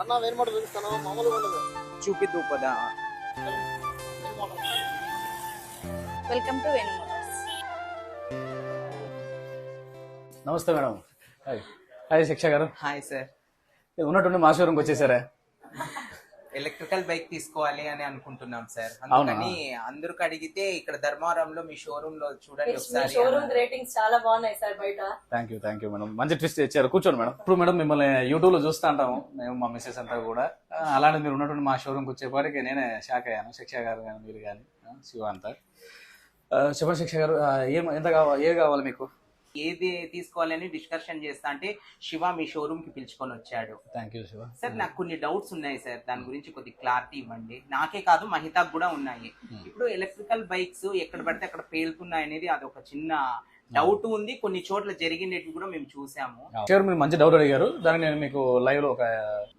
అన్న వేరే మాట చూపిస్తాను మామూలుగా ఉండదు. చూపిద్దు పదా. వెల్కమ్ టు వేణు మోటార్స్ నమస్తే మేడం. హాయ్. హాయ్ శిక్ష గారు. Hi sir. ఉన్నట్టుండి మా షోరూమ్కి వచ్చేసారా? ఎలక్ట్రికల్ బైక్ తీసుకోవాలి అని అనుకుంటున్నాం సార్? అందుకని అందరికి అడిగితే ఇక్కడ ధర్మవరంలో మీ షోరూమ్లో చూడండి ఒకసారి షోరూమ్ రేటింగ్స్ చాలా బాగున్నాయి సార్ బయట. Thank you thank you madam మంచి ట్విస్ట్ ఇచ్చారు. కూర్చోండి మేడం ఇప్పుడు మేడం మిమ్మల్ని యూట్యూబ్లో చూస్తూ ఉంటాము మేము మా మిస్సెస్ అంతా కూడా. అలానే మీరు ఉన్నటువంటి మా షోరూమ్కి వచ్చేపాటికి నేనే షాక్ అయ్యాను. శిక్ష గారు కానీ మీరు కానీ శివ అంతా. చెప్పండి శిక్ష గారు ఏం ఎంత కావాలి ఏది కావాలి మీకు? ఏది తీసుకోవాలని డిస్కషన్ చేస్తా అంటే శివ మీ షోరూమ్కి పిలుచుకొని వచ్చాడు. Thank you Shiva. సార్ నాకు కొన్ని డౌట్స్ ఉన్నాయి సార్. దాని గురించి కొద్ది క్లారిటీ ఇవ్వండి. నాకే కాదు మహితాకు కూడా ఉన్నాయి. ఇప్పుడు ఎలక్ట్రికల్ బైక్స్ ఎక్కడ పడితే అక్కడ పేలుతున్నాయి అనేది అది ఒక చిన్న డౌట్ ఉంది. కొన్ని చోట్ల జరిగినట్టు కూడా మేము చూసాము. షూర్ మీరు మంచి డౌట్ అడిగారు. దానికి నేను మీకు లైవ్లో ఒక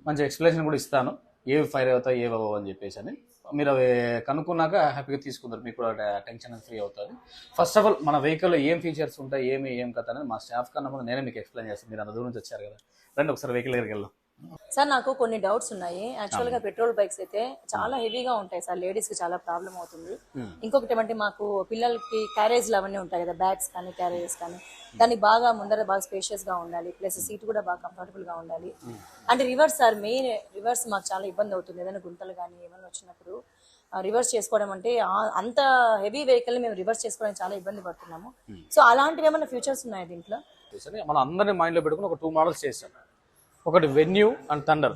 మంచి ఎక్స్ప్లెనేషన్ కూడా ఇస్తాను. ఏవి ఫైర్ అవుతాయి ఏవి అవ్వవు అని చెప్పేసి అని. మీరు అవి కనుక్కున్నాక హ్యాపీగా తీసుకుంటారు మీకు కూడా టెన్షన్ ఫ్రీ అవుతుంది ఫస్ట్ ఆఫ్ ఆల్ మన వెహికల్లో ఏం ఫీచర్స్ ఉంటాయి ఏమి ఏం కథ అనేది మా స్టాఫ్ కన్నా ముందు నేనే మీకు ఎక్స్ప్లెయిన్ చేస్తాను. మీరు అంత దూరం నుంచి వచ్చారు కదా. రండి ఒకసారి వెహికల్ దగ్గరికి వెళ్దాం. సార్ నాకు కొన్ని డౌట్స్ ఉన్నాయి. యాక్చువల్గా పెట్రోల్ బైక్స్ అయితే చాలా హెవీగా ఉంటాయి సార్. లేడీస్కి చాలా ప్రాబ్లం అవుతుంది. ఇంకొకటి ఏమంటే మాకు పిల్లలకి క్యారేజ్లు అవన్నీ ఉంటాయి కదా బ్యాగ్స్ కానీ క్యారేజెస్ కానీ. దాన్ని బాగా ముందర బాగా స్పేషియస్గా ఉండాలి. ప్లస్ సీట్ కూడా బాగా కంఫర్టబుల్గా ఉండాలి. అంటే రివర్స్ సార్ మెయిన్ రివర్స్ మాకు చాలా ఇబ్బంది అవుతుంది. ఏదైనా గుంతలు కానీ ఏమైనా వచ్చినప్పుడు రివర్స్ చేసుకోవడం అంటే అంత హెవీ వెహికల్ మేము రివర్స్ చేసుకోవడానికి చాలా ఇబ్బంది పడుతున్నాము. సో అలాంటివి ఏమైనా ఫ్యూచర్స్ ఉన్నాయి దీంట్లో? మన మనం అందరినీ మైండ్లో పెట్టుకుని ఒక టూ మోడల్స్ చేసాం ఒకటి వెన్యూ అండ్ థండర్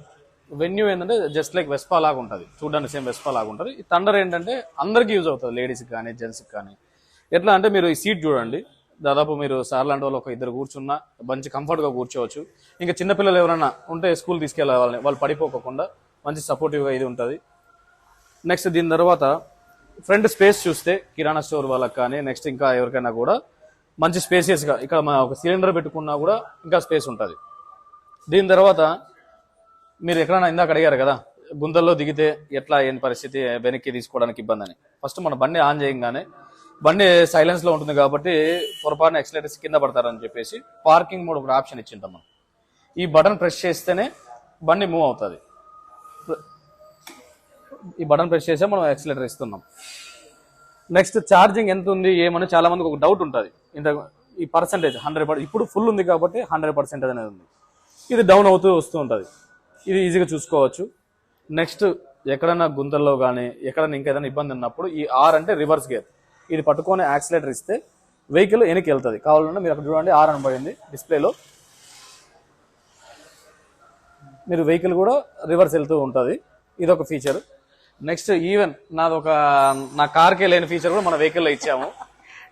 వెన్యూ ఏంటంటే జస్ట్ లైక్ వెస్పా లాగా ఉంటుంది. చూడడానికి సేమ్ వెస్పా లాగా ఉంటుంది. ఈ థండర్ ఏంటంటే అందరికీ యూజ్ అవుతుంది. లేడీస్కి కానీ జెంట్స్కి కానీ. ఎట్లా అంటే మీరు ఈ సీట్ చూడండి. దాదాపు మీరు సార్ లాంటి వాళ్ళు ఒక ఇద్దరు కూర్చున్నా మంచి కంఫర్ట్గా కూర్చోవచ్చు. ఇంకా చిన్నపిల్లలు ఎవరైనా ఉంటే స్కూల్ తీసుకెళ్ళాలి. వాళ్ళని వాళ్ళు పడిపోకుండా మంచి సపోర్టివ్గా ఇది ఉంటుంది. నెక్స్ట్ దీని తర్వాత ఫ్రంట్ స్పేస్ చూస్తే కిరాణా స్టోర్ వాళ్ళకి కానీ నెక్స్ట్ ఇంకా ఎవరికైనా కూడా మంచి స్పేసియస్గా ఇక్కడ మన ఒక సిలిండర్ పెట్టుకున్నా కూడా ఇంకా స్పేస్ ఉంటుంది. దీని తర్వాత మీరు ఎక్కడైనా ఇందాక అడిగారు కదా గుంతల్లో దిగితే ఎట్లా ఏం పరిస్థితి వెనక్కి తీసుకోవడానికి ఇబ్బంది అని. ఫస్ట్ మన బండి ఆన్ చేయగానే బండి సైలెన్స్లో ఉంటుంది కాబట్టి పొరపాటున ఎక్సలేటర్స్ కింద పడతారని చెప్పేసి పార్కింగ్ మోడ్ ఒక ఆప్షన్ ఇచ్చింటాం మనం ఈ బటన్ ప్రెస్ చేస్తేనే బండి మూవ్ అవుతుంది. ఈ బటన్ ప్రెస్ చేసే మనం ఎక్సలేటర్ ఇస్తున్నాం. నెక్స్ట్ ఛార్జింగ్ ఎంత ఉంది ఏమని చాలా మందికి ఒక డౌట్ ఉంటుంది. ఇంత ఈ పర్సంటేజ్ హండ్రెడ్ ఇప్పుడు ఫుల్ ఉంది కాబట్టి హండ్రెడ్ పర్సెంటేజ్ అనేది ఉంది. ఇది డౌన్ అవుతూ వస్తూ ఉంటుంది. ఇది ఈజీగా చూసుకోవచ్చు. నెక్స్ట్ ఎక్కడైనా గుంతల్లో కానీ ఎక్కడైనా ఇంకేదైనా ఇబ్బంది ఉన్నప్పుడు ఈ ఆర్ అంటే రివర్స్ గేర్ ఇది పట్టుకొని యాక్సిలేటర్ ఇస్తే వెహికల్ వెనక్కి వెళ్తుంది. కావాలన్నా మీరు అక్కడ చూడండి ఆర్ అని పడింది డిస్ప్లేలో. మీరు వెహికల్ కూడా రివర్స్ వెళ్తూ ఉంటుంది. ఇది ఒక ఫీచర్. నెక్స్ట్ ఈవెన్ నాది ఒక నా కార్కే లేని ఫీచర్ కూడా మన వెహికల్లో ఇచ్చాము.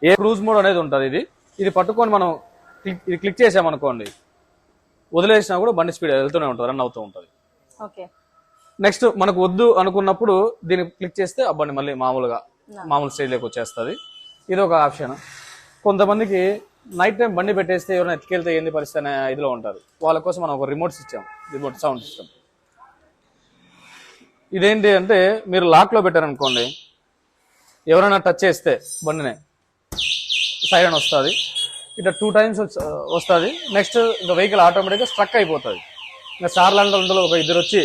ఏ క్రూజ్ మోడ్ అనేది ఉంటుంది ఇది. ఇది పట్టుకొని మనం క్లిక్ ఇది క్లిక్ చేసామనుకోండి వదిలేసినా కూడా బండి స్పీడ్ వెళ్తూనే ఉంటుంది రన్ అవుతూ ఉంటుంది. ఓకే. నెక్స్ట్ మనకు వద్దు అనుకున్నప్పుడు దీన్ని క్లిక్ చేస్తే ఆ బండి మళ్ళీ మామూలుగా మామూలు స్టేజ్లోకి వచ్చేస్తుంది. ఇది ఒక ఆప్షన్. కొంతమందికి నైట్ టైం బండి పెట్టేస్తే ఎవరైనా ఎత్తుకెళ్తే ఏంది పరిస్థితి అనే ఇదిలో ఉంటారు. వాళ్ళ కోసం మనం ఒక రిమోట్స్ ఇచ్చాం రిమోట్ సౌండ్ సిస్టమ్ ఇదేంటి అంటే మీరు లాక్లో పెట్టారనుకోండి ఎవరైనా టచ్ చేస్తే బండిని సైరన్ వస్తుంది. ఇట్లా టూ టైమ్స్ వస్తుంది. నెక్స్ట్ ఇంకా వెహికల్ ఆటోమేటిక్గా స్ట్రక్ అయిపోతుంది. ఇంకా సార్లంలో ఒక ఇద్దరు వచ్చి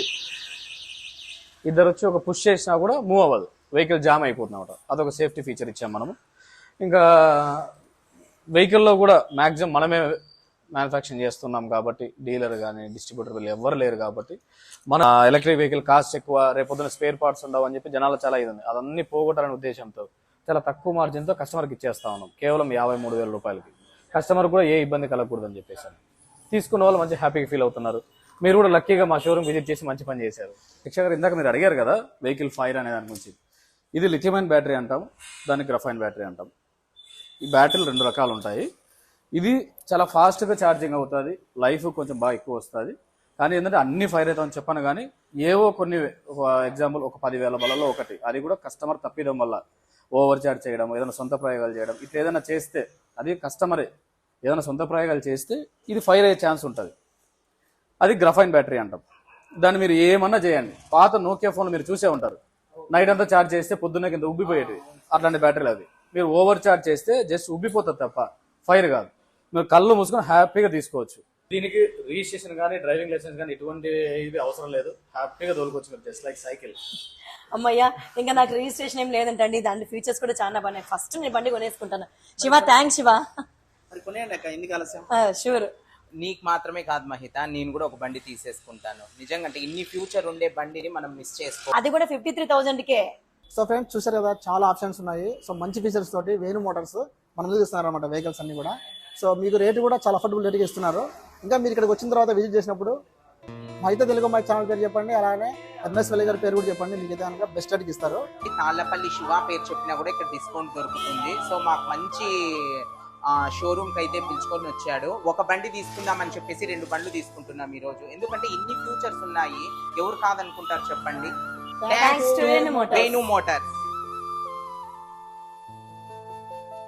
ఇద్దరు వచ్చి ఒక పుష్ చేసినా కూడా మూవ్ అవ్వదు. వెహికల్ జామ్ అయిపోతుందన్నమాట. అదొక సేఫ్టీ ఫీచర్ ఇచ్చాం మనము. ఇంకా వెహికల్లో కూడా మ్యాక్సిమం మనమే మ్యానుఫ్యాక్చరింగ్ చేస్తున్నాం కాబట్టి డీలర్ కానీ డిస్ట్రిబ్యూటర్ వీళ్ళు ఎవరు లేరు కాబట్టి మన ఎలక్ట్రిక్ వెహికల్ కాస్ట్ ఎక్కువ రేపొద్దున స్పేర్ పార్ట్స్ ఉండవు అని చెప్పి జనాలు చాలా ఇది ఉంది. అదన్నీ పోగొట్టాలనే ఉద్దేశంతో చాలా తక్కువ మార్జిన్తో కస్టమర్కి ఇచ్చేస్తా ఉన్నాం. కేవలం యాభై మూడు వేల రూపాయలకి. కస్టమర్ కూడా ఏ ఇబ్బంది కలగకూడదని చెప్పేసి తీసుకున్న వాళ్ళు మంచి హ్యాపీగా ఫీల్ అవుతున్నారు. మీరు కూడా లక్కీగా మా షోరూమ్ విజిట్ చేసి మంచి పని చేశారు. శిక్ష గారు ఇందాక మీరు అడిగారు కదా వెహికల్ ఫైర్ అనే దాని గురించి. ఇది లిథియమైన బ్యాటరీ అంటాం దాన్ని గ్రఫైన్ బ్యాటరీ అంటాం. ఈ బ్యాటరీలు రెండు రకాలు ఉంటాయి ఇది చాలా ఫాస్ట్గా ఛార్జింగ్ అవుతుంది లైఫ్ కొంచెం బాగా ఎక్కువ వస్తుంది. కానీ ఏంటంటే అన్ని ఫైర్ అవుతామని చెప్పాను కానీ ఏవో కొన్ని ఎగ్జాంపుల్ ఒక పదివేల బలలో ఒకటి. అది కూడా కస్టమర్ తప్పిడం వల్ల ఓవర్ చార్జ్ చేయడం ఏదైనా సొంత ప్రయోగాలు చేయడం ఇట్లా ఏదైనా చేస్తే అది కస్టమరే. ఏదైనా సొంత ప్రయోగాలు చేస్తే ఇది ఫైర్ అయ్యే ఛాన్స్ ఉంటుంది. అది గ్రఫైన్ బ్యాటరీ అంటాం. దాన్ని మీరు ఏమన్నా చేయండి. పాత నోకియా ఫోన్ మీరు చూసే ఉంటారు. నైట్ అంతా ఛార్జ్ చేస్తే పొద్దున్న కింద ఉబ్బిపోయేటివి. అట్లాంటి బ్యాటరీలు అవి మీరు ఓవర్ ఛార్జ్ చేస్తే జస్ట్ ఉబ్బిపోతుంది తప్ప ఫైర్ కాదు. మీరు కళ్ళు మూసుకొని హ్యాపీగా తీసుకోవచ్చు. దీనికి రిజిస్ట్రేషన్ కానీ డ్రైవింగ్ లైసెన్స్ కానీ ఎటువంటి ఇది అవసరం లేదు. హ్యాపీగా తోలుకోవచ్చు మీరు జస్ట్ లైక్ సైకిల్ అమ్మయ్యా ఇంకా నాకు రిజిస్ట్రేషన్ ఏం లేదంటండి. దాని ఫీచర్స్ కూడా చాలా బాగున్నాయి. ఫస్ట్ నేను బండి కొనేసుకుంటాను. శివ థ్యాంక్స్ శివ. మరి కొనేయండి అక్క ఎందుకు ఆలస్యం షూర్ నీకు మాత్రమే కాదు మహిత నేను కూడా ఒక బండి తీసేసుకుంటాను. నిజంగా అంటే ఇన్ని ఫ్యూచర్ ఉండే బండిని మనం మిస్ చేసుకో. అది కూడా ఫిఫ్టీ త్రీ థౌజండ్కే సో ఫ్రెండ్స్ చూసారు కదా చాలా ఆప్షన్స్ ఉన్నాయి. సో మంచి ఫీచర్స్ తోటి వేణు మోటార్స్ మన ముందు ఇస్తున్నారు అనమాట వెహికల్స్ అన్ని కూడా. సో మీకు రేటు కూడా చాలా అఫోర్డబుల్ రేట్కి ఇస్తున్నారు. ఇంకా మీరు ఇక్కడికి వచ్చిన తర్వాత విజిట్ చేసినప్పుడు అయితే తెలుగు మై ఛానల్ పేరు చెప్పండి అలానే ఎంఎస్ వెల్లి గారి పేరు కూడా చెప్పండి మీకు అయితే కనుక బెస్ట్ రేట్కి ఇస్తారు. తాళ్ళపల్లి శివ పేరు చెప్పినా కూడా ఇక్కడ డిస్కౌంట్ దొరుకుతుంది. సో మాకు మంచి షోరూమ్కి అయితే పిలుచుకొని వచ్చాడు. ఒక బండి తీసుకుందామని చెప్పేసి రెండు బండ్లు తీసుకుంటున్నాం ఈ రోజు ఎందుకంటే ఇన్ని ఫ్యూచర్స్ ఉన్నాయి. ఎవరు కాదనుకుంటారు చెప్పండి? వేణు మోటార్స్